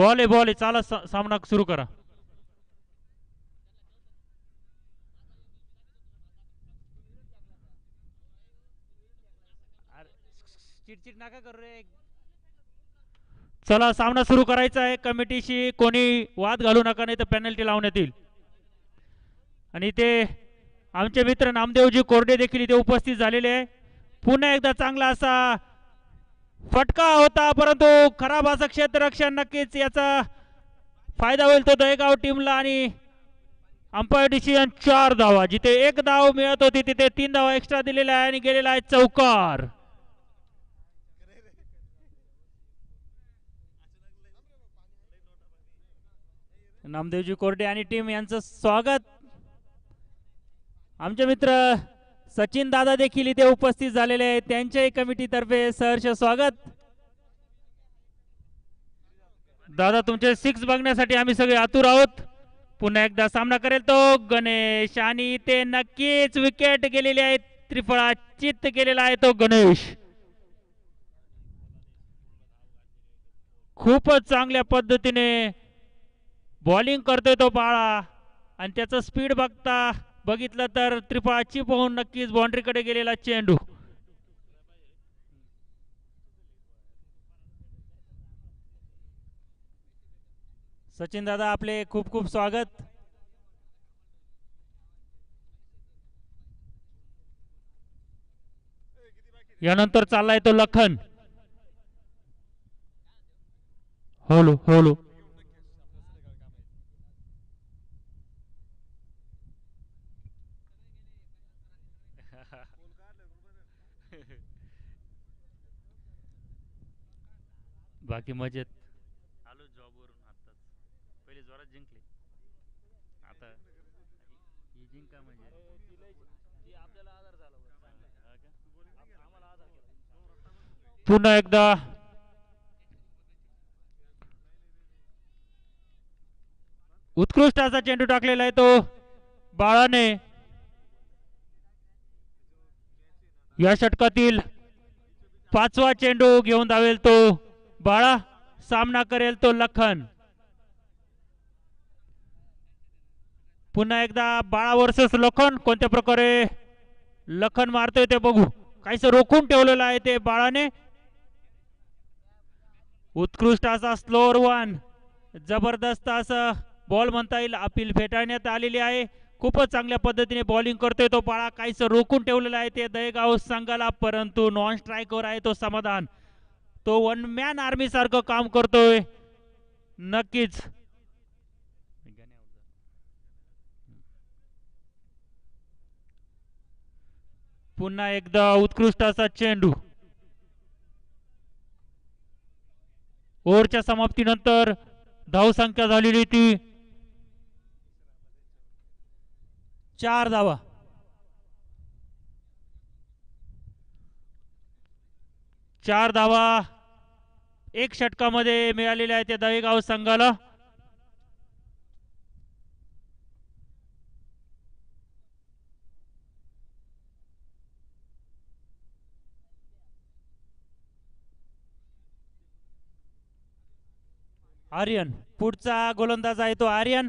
Ball आहे ball आहे चाला सा- सामना सुरू करा. चिडचिड नका करू रे चला सामना सुरू करायचा आहे. कमिटीशी कोणी वाद घालू नका नाही तर पेनल्टी लावण्यात येईल आणि ते आमचे मित्र नामदेवजी कोरडे देखील इथे उपस्थित झालेले आहे. पुन्हा एकदा चांगला असा फटका होता परंतु खराब असं क्षेत्ररक्षण नक्कीच याचा फायदा होईल तो दहेगाव टीमला आणि अंपायर डिसिजन चार धावा. जिथे एक धाव मिळत होती तिथे तीन धावा एक्स्ट्रा दिलेला आहे आणि गेलेला आहे चौकार. नामदेवजी कोरडे आणि टीम यांचं स्वागत. आमचे मित्र सचिन दादा देखील इथे उपस्थित झालेले आहेत. त्यांच्याही कमिटीतर्फे सहर्ष स्वागत. दादा तुमचे सिक्स बघण्यासाठी आम्ही सगळे आतुर आहोत. पुन्हा एकदा सामना करेल तो. गणेश आणि ते नक्कीच विकेट गेलेली आहे. त्रिफळा चित्त केलेला आहे तो गणेश. खूपच चांगल्या पद्धतीने बॉलिंग करतोय तो बाळा. आणि त्याचं स्पीड बघता बघितलं तर त्रिफळा पाहून नक्कीच बाउंड्रीकडे गेलेला चेंडू. सचिन दादा आपले खूप खूप स्वागत. यानंतर चाललाय तो लखन. होलो हॅलो. बाकी मजेत. आलो जॉबवरून पहिले जोरात जिंकले. आता ही जिंका म्हणजे. पुन्हा एकदा. उत्कृष्ट असा चेंडू टाकलेला आहे तो बाळाने. या षटकातील पाचवा चेंडू घेऊन धावेल तो. बाळा सामना करेल तो लखन. पुन्हा एकदा बाळा वर्सेस लखन कोणत्या प्रकारे लखन मारतोय ते बघू. काहीच रोखून ठेवलेलं आहे ते बाळाने. उत्कृष्ट असा स्लोअर वन जबरदस्त असं बॉल म्हणता येईल अपील फेटाळण्यात आलेली आहे. खूपच चांगल्या पद्धतीने बॉलिंग करतोय तो बाळा. काहीच रोखून ठेवलेला आहे ते दहेगाव संघाला परंतु नॉन स्ट्राईकवर आहे तो समाधान. तो वन मॅन आर्मी सारखं काम करतोय. नक्कीच. पुन्हा एकदा उत्कृष्ट असा चेंडू. ओव्हरच्या समाप्तीनंतर धावसंख्या झालेली ती. चार धावा. चार धावा. एक षटकामध्ये मिळालेल्या आहेत त्या दहेगाव संघाला. आर्यन पुढचा गोलंदाज आहे तो आर्यन.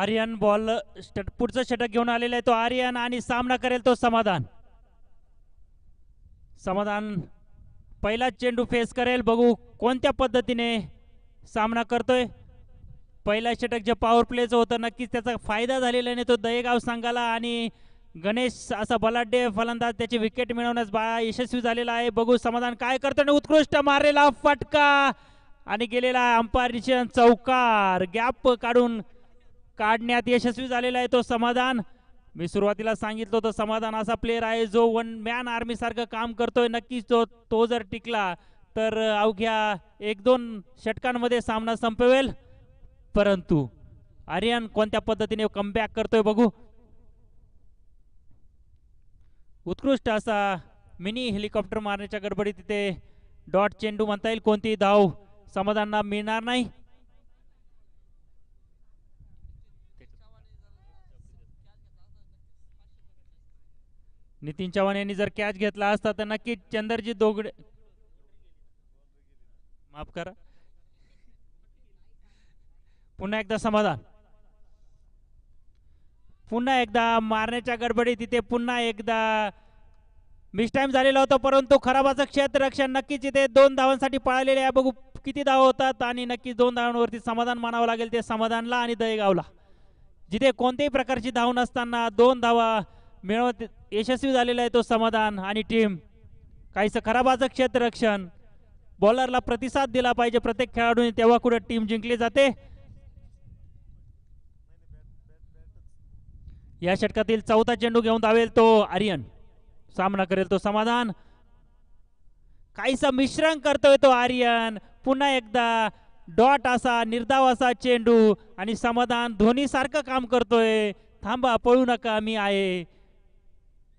आर्यन बॉल पुढचं षटक घेऊन आलेला आहे तो आर्यन आणि सामना करेल तो समाधान. समाधान पहिलाच चेंडू फेस करेल. बघू कोणत्या पद्धतीने सामना करतोय. पहिला षटक जे पॉवर प्लेचं होतं नक्कीच त्याचा फायदा झालेला नाही तो दहेगाव संघाला आणि गणेश असा बलाढ्य फलंदाज त्याची विकेट मिळवण्यास बाळा यशस्वी झालेला आहे. बघू समाधान काय करतो आणि उत्कृष्ट मारलेला फटका. आणि गेलेला अंपायर चौकार. गॅप काढून काढण्यात यशस्वी झालेला आहे तो समाधान. मी सुरुवातीला सांगितलं होतं समाधान असा प्लेअर आहे जो वन मॅन आर्मी सारखं काम करतोय. नक्कीच तो तो जर टिकला तर अवघ्या एक दोन षटकांमध्ये सामना संपवेल. परंतु आर्यन कोणत्या पद्धतीने कमबॅक करतोय बघू. उत्कृष्ट असा मिनी हेलिकॉप्टर मारण्याच्या गडबडीत तिथे डॉट चेंडू म्हणता येईल. कोणतीही धाव समाधानला मिळणार नाही. नितीन चव्हाण यांनी जर कॅच घेतला असता तर नक्कीच चंदरजी दोगडे माफ करा. पुन्हा एकदा समाधान. पुन्हा एकदा मारण्याच्या गडबडीत तिथे पुन्हा एकदा मिस झालेला होता परंतु खराबाचं क्षेत्ररक्षण नक्कीच इथे दोन धावांसाठी पळालेले आहे. बघू किती धाव होतात आणि नक्कीच दोन धावांवरती समाधान मानावं लागेल ते समाधानला आणि दहेगावला जिथे कोणत्याही प्रकारची धाव नसताना दोन धावा मिळवत यशस्वी झालेला आहे तो समाधान आणि टीम. काहीसं खराबाचं क्षेत्ररक्षण. बॉलरला प्रतिसाद दिला पाहिजे प्रत्येक खेळाडूने तेव्हा कुठे टीम जिंकली जाते? या षटकातील चौथा चेंडू घेऊन धावेल तो आर्यन. सामना करेल तो समाधान. काहीसा मिश्रण करतोय तो आर्यन. पुन्हा एकदा डॉट असा निर्धाव असा चेंडू आणि समाधान. धोनी सारखं काम करतोय. थांबा पळू नका मी आहे.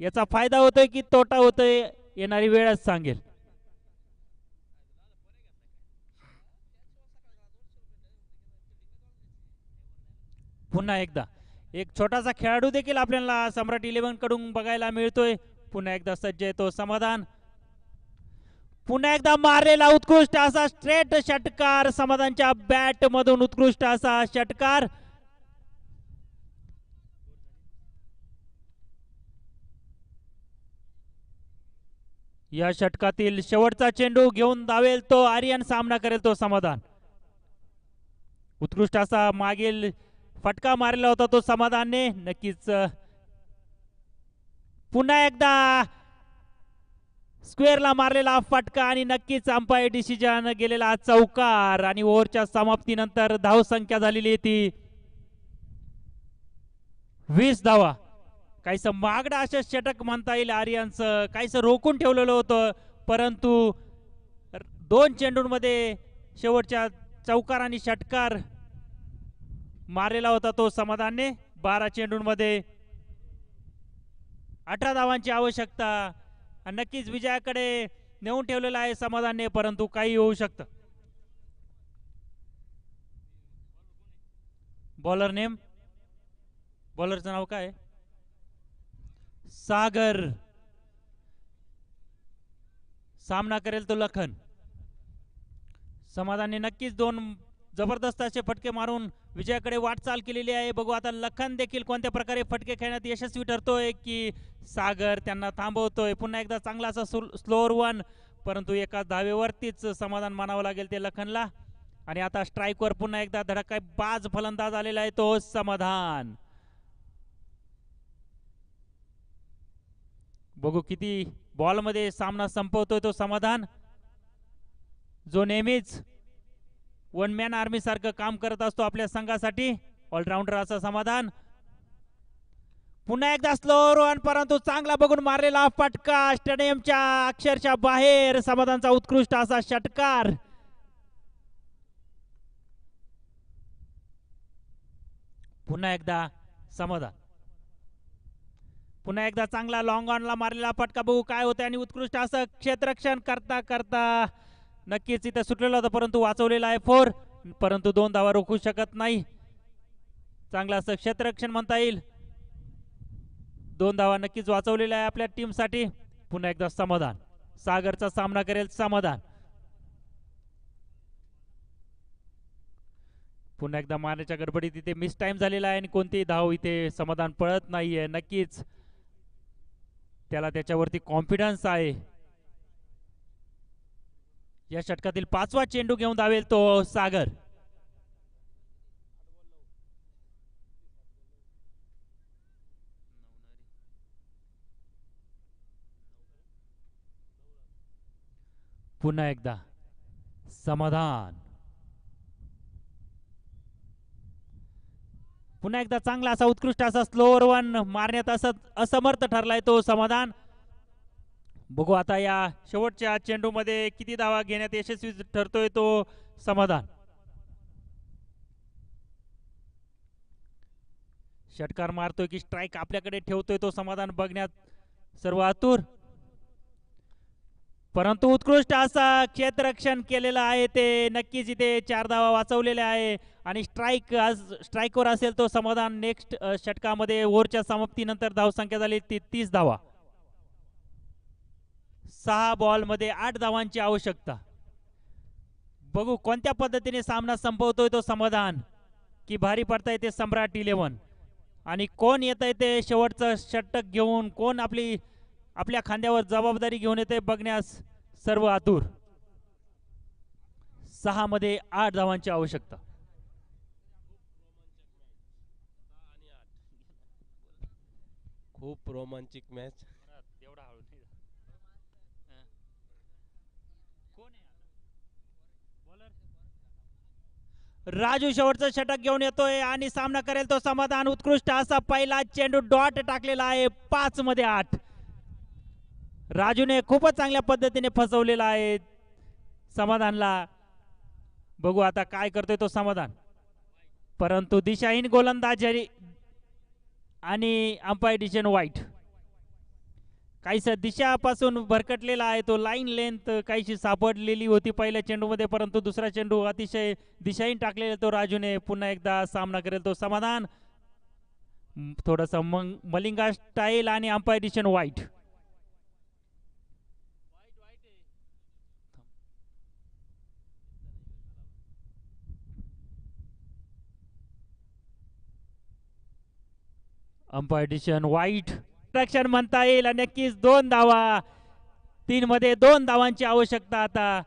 याचा फायदा होतोय की तोटा होतोय येणारी वेळच सांगेल. पुन्हा एकदा. एक छोटासा खेळाडू देखील आपल्याला सम्राट इलेव्हनकडून बघायला मिळतोय. पुन्हा एकदा सज्ज येतो समाधान. पुन्हा एकदा मारलेला उत्कृष्ट असा स्ट्रेट षटकार. समाधानच्या बॅट मधून उत्कृष्ट असा षटकार. या षटकातील शेवटचा चेंडू घेऊन धावेल तो आर्यन सामना करेल तो समाधान. उत्कृष्ट असा मागील फटका मारला होता तो समाधानने. नक्कीच पुन्हा एकदा स्क्वेअरला मारलेला फटका आणि नक्कीच अंपायर डिसिजन गेलेला चौकार आणि ओव्हरच्या समाप्तीनंतर धाव संख्या झालेली ती वीस धावा. काहीसं मागडं असं षटक म्हणता येईल आर्यनचं काहीसं रोखून ठेवलेलं होतं. परंतु दोन चेंडूंमध्ये शेवटच्या चौकार आणि षटकार मारलेला होता तो समाधानने. बारा चेंडूंमध्ये अठरा धावांची आवश्यकता. नक्कीच विजयाकडे नेऊन ठेवलेला आहे समाधानने परंतु काही होऊ शकतं. Bowler name? बॉलरचं नाव काय? सागर. सामना करेल तो लखन. समाधानने नक्कीच दोन जबरदस्त असे फटके मारून विजयाकडे वाटचाल केलेली आहे. बघू आता लखन देखील कोणत्या प्रकारे फटके खेळण्यात यशस्वी ठरतोय की सागर त्यांना थांबवतोय. पुन्हा एकदा चांगला असा स्लोअर वन परंतु एका धावेवरतीच समाधान मानावं लागेल ते लखनला. आणि आता स्ट्राईकवर पुन्हा एकदा धडकाय बाज फलंदाज आलेला आहे तो समाधान. बघू किती बॉलमध्ये सामना संपवतोय तो समाधान. जो नेहमीच वन मॅन आर्मी सारखं काम करत असतो आपल्या संघासाठी ऑलराऊंडर असं समाधान. पुन्हा एकदा स्लो रन परंतु चांगला बघून मारलेला फटका स्टेडियमच्या अक्षरशः बाहेर समाधानचा उत्कृष्ट असा षटकार. पुन्हा एकदा समाधान. पुन्हा एकदा चांगला लॉंग ऑनला मारलेला फटका. बघू काय होतं आणि उत्कृष्ट असं क्षेत्ररक्षण करता करता नक्कीच इथं सुटलेला होता परंतु वाचवलेला आहे फोर परंतु दोन धावा रोखू शकत नाही. चांगलं असं क्षेत्ररक्षण म्हणता येईल. दोन धावा नक्कीच वाचवलेला आहे आपल्या टीमसाठी पुन्हा एकदा समाधान. सागरचा सामना करेल समाधान. पुन्हा एकदा मारण्याच्या गडबडीत इथे मिस टाइम झालेला आहे आणि कोणतीही धाव इथे समाधान पळत नाहीये. नक्कीच त्याला त्याच्यावरती कॉन्फिडन्स आहे. या षटकातील पाचवा चेंडू घेऊन धावेल तो सागर. पुन्हा एकदा समाधान. पुन्हा एकदा चांगला असा उत्कृष्ट असा स्लोअर वन मारण्यात असं असमर्थ ठरलाय तो समाधान. बघू आता या शेवटच्या चेंडूमध्ये किती धावा घेण्यात यशस्वी ठरतोय तो समाधान. षटकार मारतोय की स्ट्राईक आपल्याकडे ठेवतोय तो समाधान बघण्यात सर्व आतुर. परंतु उत्कृष्ट असा क्षेत्ररक्षण केलेलं आहे ते. नक्कीच इथे चार धावा वाचवलेल्या आहे. आणि स्ट्राईक आज स्ट्राईकवर असेल तो समाधान नेक्स्ट षटकामध्ये ओव्हरच्या समाप्तीनंतर धावसंख्या झाली ती तीस धावा. सहा बॉलमध्ये आठ धावांची आवश्यकता. बघू कोणत्या पद्धतीने सामना संपवतोय तो समाधान? की भारी पडता येते सम्राट इलेव्हन आणि कोण येत आहे ते शेवटचं षटक घेऊन कोण आपली आपल्या खांद्यावर जबाबदारी घेऊन येते बघण्यास सर्व आतुर. सहामध्ये आठ धावांची आवश्यकता. खूप रोमांचिक मॅच राजू शेवटचं षटक घेऊन येतोय आणि सामना करेल तो समाधान उत्कृष्ट असा पहिला चेंडू डॉट टाकलेला आहे पाच मध्ये आठ. राजूने खूपच चांगल्या पद्धतीने फसवलेला आहे समाधानला. बघू आता काय करतोय तो समाधान. परंतु दिशाहीन गोलंदाजी आणि अंपायर डिशन वाईट काहीसा दिशापासून भरकटलेला आहे तो लाईन लेंथ काहीशी सापडलेली होती पहिल्या चेंडूमध्ये परंतु दुसरा चेंडू अतिशय दिशाहीन टाकलेला तो राजूने पुन्हा एकदा सामना करेल. तो समाधान. थोडंसं मग मलिंगा स्टाईल आणि अंपायर डिशन वाईट अंपायर डिसिजन वाईट रक्षण म्हणता येईल आणि नक्कीच दोन धावा. तीन मध्ये दोन धावांची आवश्यकता आता.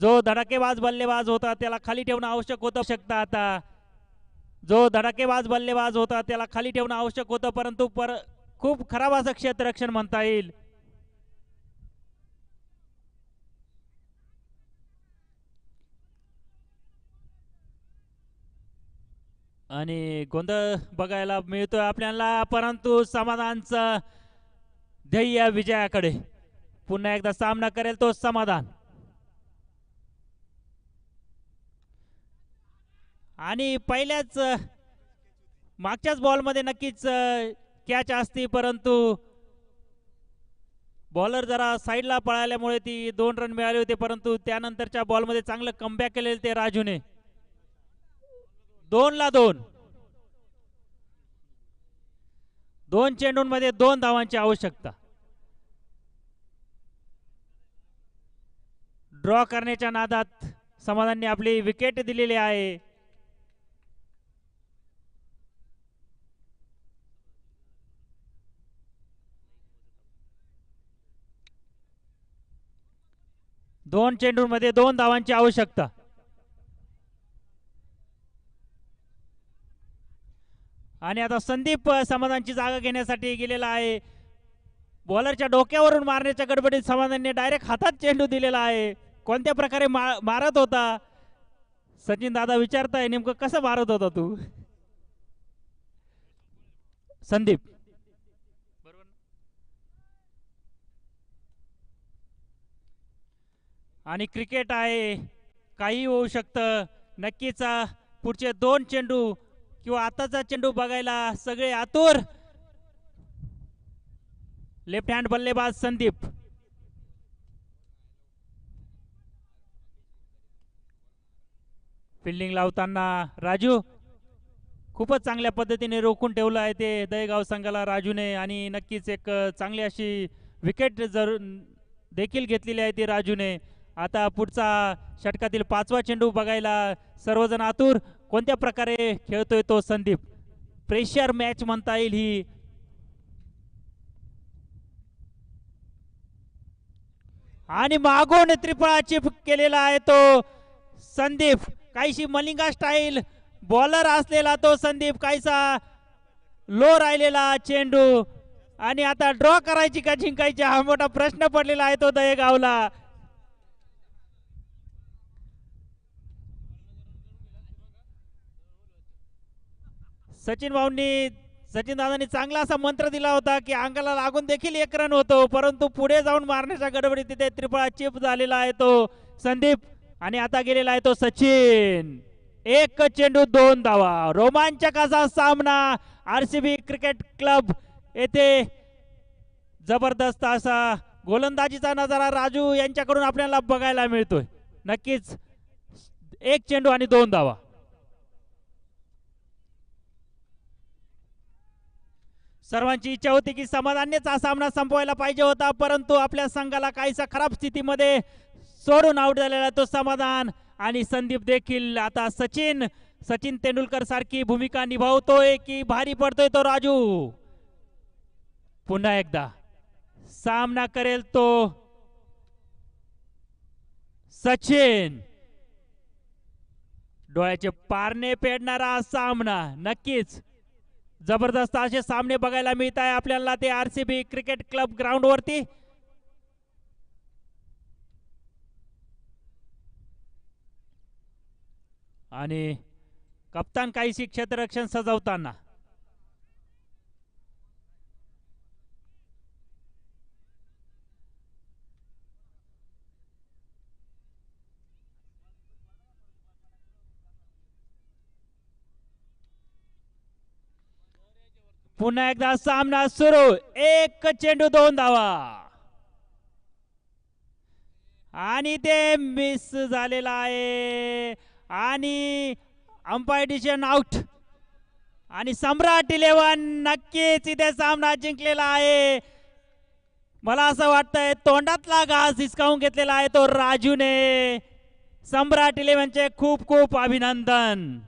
जो धडाकेबाज बल्लेबाज होता त्याला खाली ठेवणं आवश्यक होतं. शकता आता. जो धडाकेबाज बल्लेबाज होता त्याला खाली ठेवणं आवश्यक होतं परंतु पर खूप खराब असं क्षेत्ररक्षण म्हणता येईल. आणि गोंधळ बघायला मिळतोय आपल्याला परंतु समाधानचं ध्येय विजयाकडे. पुन्हा एकदा सामना करेल तो समाधान. आणि पहिल्याच मागच्याच बॉलमध्ये नक्कीच कॅच असती परंतु बॉलर जरा साईडला पळाल्यामुळे ती दोन रन मिळाले होते परंतु त्यानंतरच्या बॉलमध्ये चांगलं कमबॅक केलेलं ते राजूने. दोन ला दोन. दोन चेंडूंमध्ये दोन धावांची आवश्यकता. ड्रॉ करण्याच्या नादात समाधानने आपली विकेट दिलेली आहे. दोन चेंडूंमध्ये दोन धावांची आवश्यकता. आणि आता संदीप समाधानची जागा घेण्यासाठी गेलेला आहे. बॉलरच्या डोक्यावरून मारण्याच्या गडबडीत समाधानने डायरेक्ट हातात चेंडू दिलेला आहे. कोणत्या प्रकारे मा मारत होता? सचिन दादा विचारताय नेमकं कसं मारत होता तू? संदीप. आणि क्रिकेट आहे. काही होऊ शकतं. नक्कीच पुढचे दोन चेंडू किंवा आताचा चेंडू बघायला सगळे आतुर. लेफ्ट हँड बल्लेबाज संदीप. फिल्डिंग लावताना राजू. खूपच चांगल्या पद्धतीने रोखून ठेवलं आहे ते दहेगाव संघाला राजूने आणि नक्कीच एक चांगली अशी विकेट जर देखील घेतलेली आहे ती राजूने. आता पुढचा षटकातील पाचवा चेंडू बघायला सर्वजण आतुर. कोणत्या प्रकारे खेळतोय तो संदीप? प्रेशर मॅच म्हणता येईल ही. आणि मागून त्रिफळा चिप केलेला आहे तो संदीप. काहीशी मलिंगा स्टाईल बॉलर असलेला तो संदीप. काहीसा लो राहिलेला चेंडू. आणि आता ड्रॉ करायची का जिंकायची हा मोठा प्रश्न पडलेला आहे तो दहेगावला सचिन भाऊंनी सचिन दादांनी चांगला असा मंत्र दिला होता की अंगाला लागून देखील एक रन होतो परंतु पुढे जाऊन मारण्याच्या गडबडीत तिथे त्रिफळा चिप झालेला आहे तो. संदीप आणि आता गेलेला आहे तो सचिन. एक चेंडू दोन धावा. रोमांचक असा सामना आरसीबी क्रिकेट क्लब येथे जबरदस्त असा गोलंदाजीचा नजारा राजू यांच्याकडून आपल्याला बघायला मिळतोय. नक्कीच एक चेंडू आणि दोन धावा. सर्वांची इच्छा होती की समाधान्यचा सामना संपवायला पाहिजे होता परंतु आपल्या संघाला काहीसा खराब स्थितीमध्ये सोडून आउट झालेला तो समाधान. आणि संदीप देखील आता सचिन सचिन तेंडुलकर सारखी भूमिका निभावतोय की भारी पडतोय तो राजू. पुन्हा एकदा सामना करेल तो सचिन. डोळ्याचे पारणे पेडणारा सामना नक्कीच. जबरदस्त असे सामने बघायला मिळत आहे आपल्याला ते आरसीबी क्रिकेट क्लब ग्राउंड वरती. आणि कप्तान काहीशी क्षेत्ररक्षण सजवताना. पुन्हा एकदा सामना सुरू. एक चेंडू दोन धावा. आणि ते मिस झालेला आहे. आणि अंपायर डिशन आउट आणि सम्राट इलेव्हन नक्कीच इथे सामना जिंकलेला आहे. मला असं वाटतंय तोंडातला घास हिसकावून घेतलेला आहे तो राजूने. सम्राट इलेव्हनचे खूप खूप अभिनंदन.